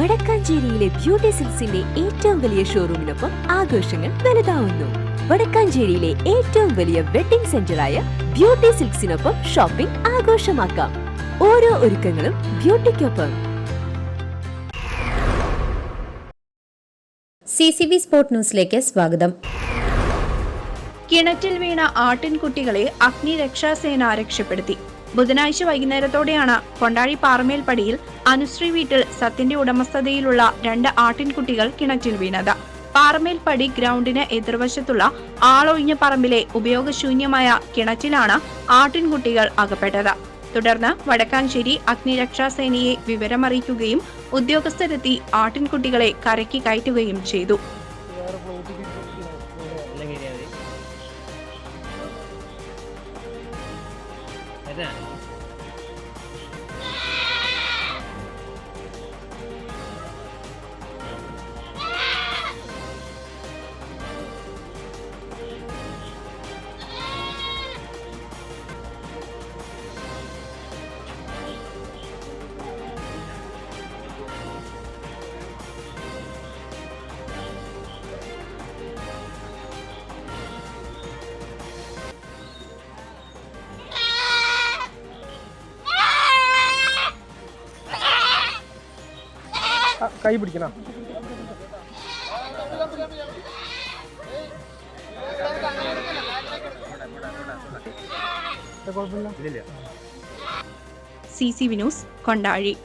വടക്കാഞ്ചേരിയിലെ beauty സിൽസിന്റെ ഏറ്റവും വലിയ ഷോറൂമിനൊപ്പം ആഘോഷങ്ങൾ വലുതാവുന്നു. വടക്കാഞ്ചേരിയിലെ ഏറ്റവും വലിയ വെഡിംഗ് സെന്ററായ ബ്യൂട്ടി സിൽക്സിനൊപ്പം ഷോപ്പിംഗ് ആഘോഷമാക്കാം. ഓരോ ഒരുക്കങ്ങളും ബ്യൂട്ടിക്കൊപ്പം. സി സി ബി സ്പോർട് ന്യൂസിലേക്ക് സ്വാഗതം. കിണറ്റിൽ വീണ ആട്ടിൻകുട്ടികളെ അഗ്നിരക്ഷാസേന രക്ഷപ്പെടുത്തി ബുധനാഴ്ച വൈകുന്നേരത്തോടെയാണ് കൊണ്ടാഴി പാറമേൽപ്പടിയിൽ അനുശ്രീ വീട്ടിൽ സത്യന്റെ ഉടമസ്ഥതയിലുള്ള രണ്ട് ആട്ടിൻകുട്ടികൾ കിണറ്റിൽ വീണത്. പാറമേൽപ്പടി ഗ്രൗണ്ടിന് എതിർവശത്തുള്ള ആളൊഴിഞ്ഞ പറമ്പിലെ ഉപയോഗശൂന്യമായ കിണറ്റിലാണ് ആട്ടിൻകുട്ടികൾ അകപ്പെട്ടത്. തുടർന്ന് വടക്കാഞ്ചേരി അഗ്നിരക്ഷാസേനയെ വിവരമറിയിക്കുകയും ഉദ്യോഗസ്ഥരെത്തി ആട്ടിൻകുട്ടികളെ കരയ്ക്ക് കയറ്റുകയും ചെയ്തു. identity. കൈ പിടിക്കണം. സി സി വിനൂസ് കൊണ്ടാഴി.